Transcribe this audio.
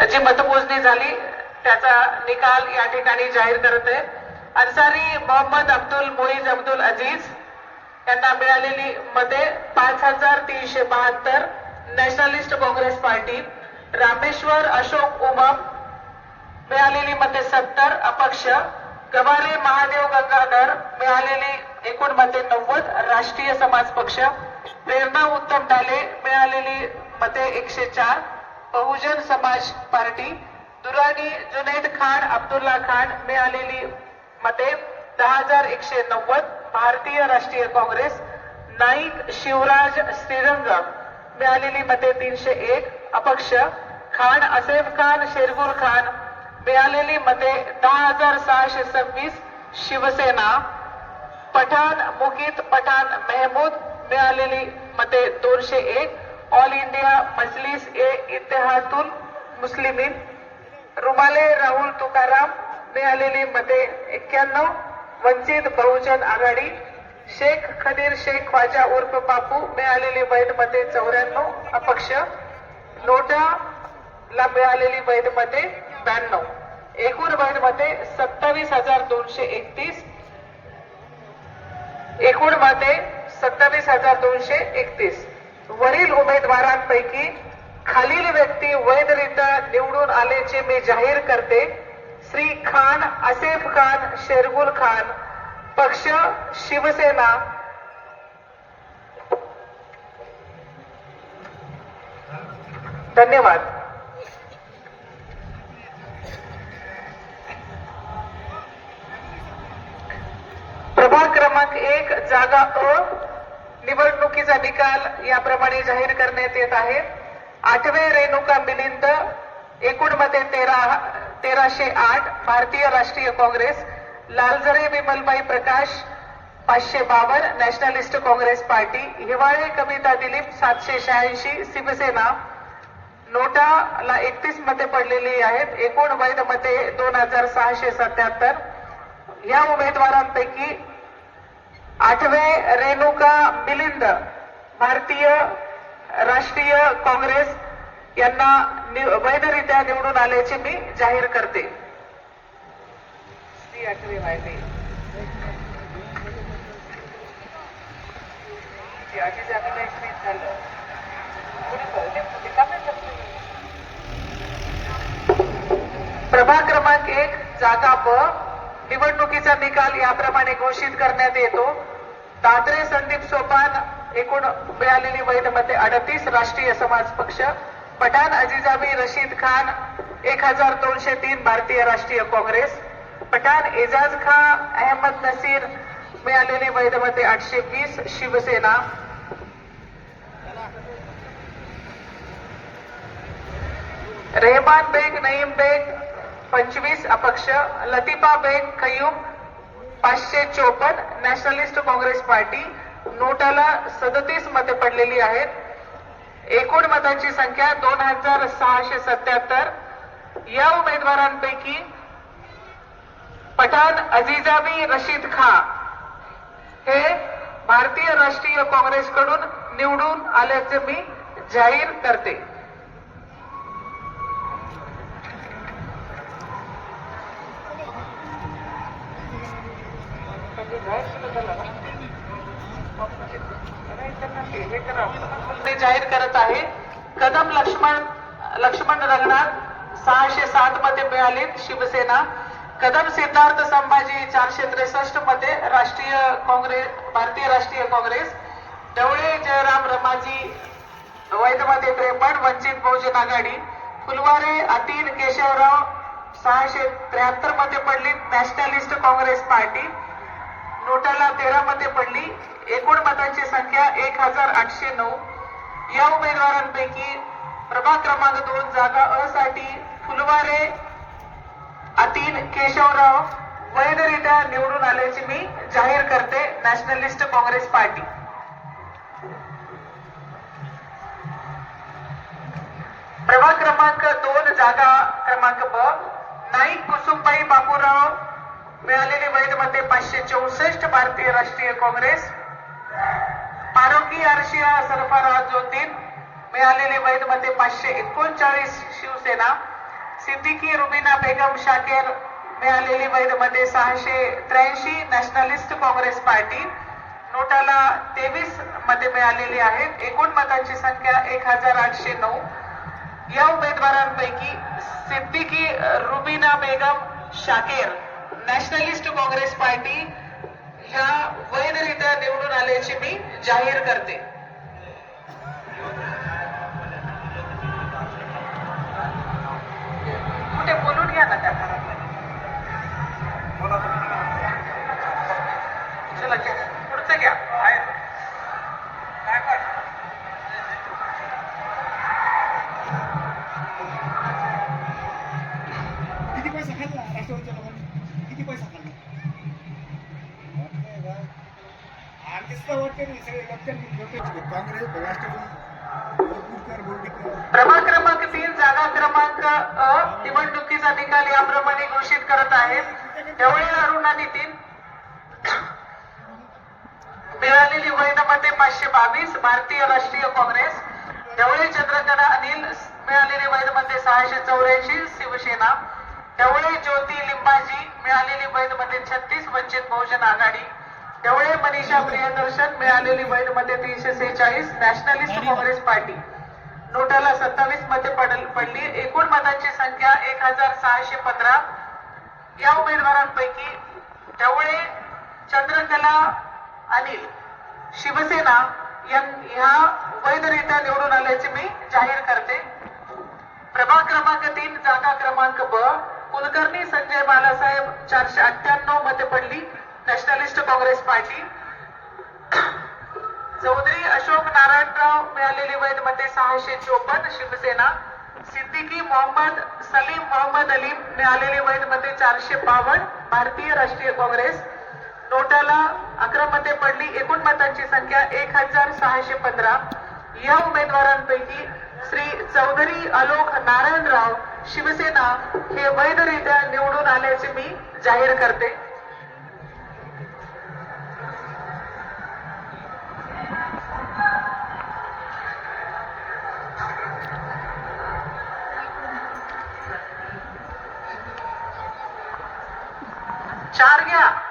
जी मतमोजणी झाली त्याचा निकाल या ठिकाणी जाहीर करत आहे. अन्सारी मोहम्मद अब्दुल मोईज अब्दुल अजीज यांना मिळालेली मते पाच हजार तीनशे बहात्तर Nationalist Congress Party Rameshwar Ashok उमम मिळालेली मते सत्तर अपक्ष गवारे महादेव गंगाधर मिळालेली एकूण मते नव्वद राष्ट्रीय समाज पक्ष प्रेरणा उत्तम डाले मिळालेली मते एकशे चार बहुजन समाज पार्टी दुरानी जुनैद खान अब्दुल्ला खान मिळालेली मते दहा हजार एकशे नव्वद भारतीय राष्ट्रीय काँग्रेस नाईक शिवराज श्रीरंग. मिळालेली मते तीनशे एक अपक्ष खान असेफ खान शेरगुल खान. मिळालेली मते दहा हजार सहाशे सव्वीस शिवसेना. पठाण मुकीत पठाण मेहमूद. मिळालेली मते दोनशे एक ऑल इंडिया मजलिस ए इत्तेहादुल मुस्लिमीन. रुमाले राहुल तुकाराम मिळालेली मते एक्क्याण्णव. वंचित बहुजन आघाडी. शेख खदीर शेख ख्वाजा उर्फ बापू मिळालेली वैध मते चौऱ्याण्णव. अपक्ष. नोटा ला मिळालेली वैध मते ब्याण्णव. एकूण वैध मते सत्तावीस हजार दोनशे एकतीस. एकूण मते सत्तावीस हजार दोनशे एकतीस. उमेदवारांपैकी खालील व्यक्ती वैधरित्या निवडून आल्याचे मी जाहीर करते. श्री खान असेफ खान शेरगुल खान पक्ष शिवसेना. धन्यवाद. प्रभाग क्रमांक एक जागा अ. निवडणुकीचा निकाल याप्रमाणे जाहीर करण्यात येत आहे. आठवे रेणुका मिलिंद एकूण तेरा तेराशे आठ भारतीय राष्ट्रीय काँग्रेस लालझरे विमलबाई प्रकाश पाचशे बावन नॅशनलिस्ट काँग्रेस पार्टी हिवाळे कविता दिलीप सातशे शहाऐंशी शिवसेना. नोटाला एकतीस मते पडलेली आहेत. एकूण वैध मते दोन हजार सहाशे सत्याहत्तर. या उमेदवारांपैकी आठवे रेणुका मिलिंद भारतीय राष्ट्रीय काँग्रेस यांना वैधरित्या निवडून आल्याचे मी जाहीर करते. आठवे झालं. प्रभाग क्रमांक एक जागा ब निवडणुकीचा निकाल याप्रमाणे घोषित करण्यात येतो. दादरे संदीप सोपान एकूण मिळालेली वैधमते अडतीस राष्ट्रीय समाज पक्ष. पठाण अजिजाबी रशीद खान एक हजार दोनशे तीन भारतीय राष्ट्रीय काँग्रेस. पठाण एजाज खान अहमद नसीर मिळालेली वैध आठशे वीस शिवसेना. रेहमान बेग नईम बेग पंचवीस अपक्ष. लतिफा बेग कयूम पाचशे चोपन्न नॅशनलिस्ट काँग्रेस पार्टी नोटाला सदतीस मते पडलेली आहेत. एकूण मतांची संख्या दोन हजार सहाशे सत्याहत्तर. या उमेदवारांपैकी पठाण अजिजाबी रशीद खा हे भारतीय राष्ट्रीय काँग्रेसकडून निवडून आल्याचे मी जाहीर करते. ते जाहीर करत आहे. कदम लक्ष्मण लक्ष्मण रंगनाथ सहाशे सात मध्ये मिळालीत शिवसेना. कदम सिद्धार्थ संभाजी चारशे त्रेसष्टमध्ये राष्ट्रीय काँग्रेस भारतीय राष्ट्रीय काँग्रेस. ढवळे जयराम रमाजी वैद्यमध्ये त्रेपन्न वंचित बहुजन आघाडी. फुलवारे अतीन केशवराव सहाशे त्र्याहत्तरमध्ये पडली नॅशनलिस्ट काँग्रेस पार्टी. नोटाला तेरा मते पडली. एकूण मतांची संख्या एक हजार आठशे नऊ. या उमेदवारांपैकी प्रभाग क्रमांक दोन जागा अ साठी फुलवारे अतीन केशवराव वैधरित्या निवडून आल्याची मी जाहीर करते नॅशनलिस्ट काँग्रेस पार्टी. प्रभाग क्रमांक दोन जागा क्रमांक ब नाईक कुसुमबाई बापूराव मिळालेली वैध मते पाचशे चौसष्ट भारतीय राष्ट्रीय काँग्रेस. फारुकी अर्शिया सरफराजुद्दीन मिळालेली वैध मते पाचशे एकोणचाळीस शिवसेना. सिद्दीकी रुबिना बेगम शाकेर. मिळालेली वैधमध्ये सहाशे त्र्याऐंशी नॅशनलिस्ट काँग्रेस पार्टी. नोटाला तेवीस मते मिळालेली आहेत. एकूण मतांची संख्या एक हजार आठशे नऊ. या उमेदवारांपैकी सिद्दीकी रुबिना बेगम शाकेर नॅशनलिस्ट काँग्रेस पार्टी ह्या वैधरित्या निवडून आल्याची मी जाहीर करते. कुठे बोलून घ्या ना त्या चला घ्या पुढचं घ्या. काय किती खाल्ला? राष्ट्रवादीच्या किती पैसा खाल्ला? वाटते नाही सगळे काँग्रेस राष्ट्रवादी बोर्डीकर. क्रमांक तीन जागा क्रमांक अ निवडणुकीचा निकाल याप्रमाणे घोषित करत आहेत त्यावेळी अरुणा नितीन. मिळालेली वैध मते पाचशे बावीस भारतीय राष्ट्रीय काँग्रेस. त्यावेळी चंद्रकला अनिल मिळालेली वैध मते सहाशे चौऱ्याऐंशी शिवसेना. त्यावेळी ज्योती लिंबाजी. मिळालेली वैध मते छत्तीस वंचित बहुजन आघाडी. त्यावेळी मनीषा प्रियदर्शन मिळालेली वैध मते तीनशे सेहेचाळीस नॅशनलिस्ट काँग्रेस पार्टी. नोटाला सत्तावीस मते पडल. एकूण मतांची संख्या एक हजार सहाशे पंधरा. या उमेदवारांपैकी त्यामुळे चंद्रकला अनिल शिवसेना यां- ह्या वैधरित्या निवडून आल्याचे मी जाहीर करते. प्रभाग क्रमांक तीन जागा क्रमांक ब. कुलकर्णी संजय बालासाहेब चारशे अठ्ठ्याण्णव मते पडली. Nationalist Congress party. चौधरी अशोक नारायणराव मिळालेली वैध मते सहाशे चोपन्न शिवसेना. सिद्दीकी मोहम्मद सलीम मोहम्मद अली मिळालेले वैध मते चारशे बावन्न भारतीय राष्ट्रीय काँग्रेस. नोटाला अकरा मते पडली. एकूण मतांची संख्या एक हजार सहाशे पंधरा. या उमेदवारांपैकी चौधरी अलोक नारायणराव शिवसेना हे वैधरित्या निवडून आल्याचे मी जाहीर करते. चार घ्या.